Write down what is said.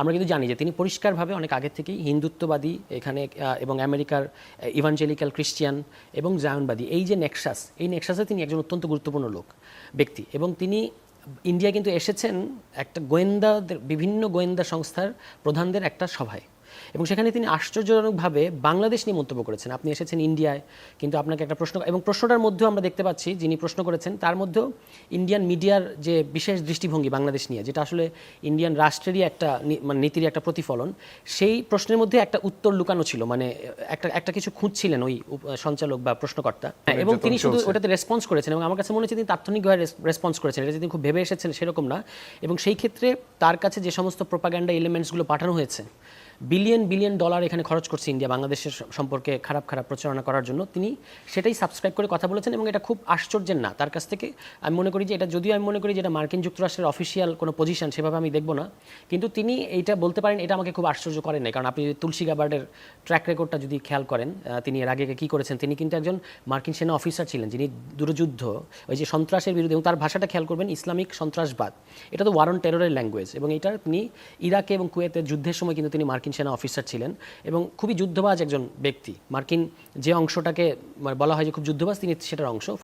আমরা কিন্তু জানি যে তিনি পরিষ্কারভাবে অনেক আগে থেকেই হিন্দুত্ববাদী এখানে এবং আমেরিকার ইভাঞ্জেলিক্যাল খ্রিস্টিয়ান এবং জায়নবাদী এই যে নেক্সাস এই নেক্সাসে তিনি একজন অত্যন্ত গুরুত্বপূর্ণ লোক, ব্যক্তি। এবং তিনি ইন্ডিয়া কিন্তু এসেছেন একটা গোয়েন্দাদের, বিভিন্ন গোয়েন্দা সংস্থার প্রধানদের একটা সভায়। এবং সেখানে তিনি আশ্চর্যজনকভাবে বাংলাদেশ নিয়ে মন্তব্য করেছেন। আপনি এসেছেন ইন্ডিয়ায় কিন্তু আপনাকে একটা প্রশ্ন এবং প্রশ্নটার মধ্যেও আমরা দেখতে পাচ্ছি যিনি প্রশ্ন করেছেন তার মধ্যেও ইন্ডিয়ান মিডিয়ার যে বিশেষ দৃষ্টিভঙ্গি বাংলাদেশ নিয়ে যেটা আসলে ইন্ডিয়ান রাষ্ট্রেরই একটা মানে নীতির একটা প্রতিফলন সেই প্রশ্নের মধ্যে একটা উত্তর লুকানো ছিল মানে একটা একটা কিছু খুঁজছিলেন ওই সঞ্চালক বা প্রশ্নকর্তা। এবং তিনি শুধু। ওটাতে রেসপন্স করেছেন এবং আমার কাছে মনে হচ্ছে তিনি তাৎক্ষণিকভাবে রেসপন্স করেছেন এটা তিনি খুব ভেবে এসেছেন সেরকম না। এবং সেই ক্ষেত্রে তার কাছে যে সমস্ত প্রোপাগান্ডা এলিমেন্টসগুলো পাঠানো হয়েছে বিলিয়ন বিলিয়ন ডলার এখানে খরচ করছে ইন্ডিয়া বাংলাদেশের সম্পর্কে খারাপ খারাপ প্রচারণা করার জন্য। তিনি সেটাই সাবস্ক্রাইব করে কথা বলেছেন এবং এটা খুব আশ্চর্যের না। তার কাছ থেকে আমি মনে করি যে এটা, যদিও আমি মনে করি যে এটা মার্কিন যুক্তরাষ্ট্রের অফিসিয়াল কোনো পজিশন সেভাবে আমি দেখব না। কিন্তু তিনি এইটা বলতে পারেন, এটা আমাকে খুব আশ্চর্য করেন নাই। কারণ আপনি যদি তুলসী গাবার্ডের ট্র্যাক রেকর্ডটা যদি খেয়াল করেন তিনি এর আগে কী করেছেন, তিনি কিন্তু একজন মার্কিন সেনা অফিসার ছিলেন, যিনি দূরযুদ্ধ, ওই যে সন্ত্রাসের বিরুদ্ধে, এবং তার ভাষাটা খেয়াল করবেন, ইসলামিক সন্ত্রাসবাদ। এটা তো ওয়ারন টেররের ল্যাঙ্গুয়েজ এবং এটা তিনি ইরাকে এবং কুয়েতের যুদ্ধের সময় কিন্তু তিনি মার্কিন সেনা অফিসার ছিলেন এবং খুবই যুদ্ধবাজ একজন ব্যক্তি। মার্কিন যে অংশটাকে মানে বলা হয় যে খুব যুদ্ধবাজ, তিনি সেটার অংশ।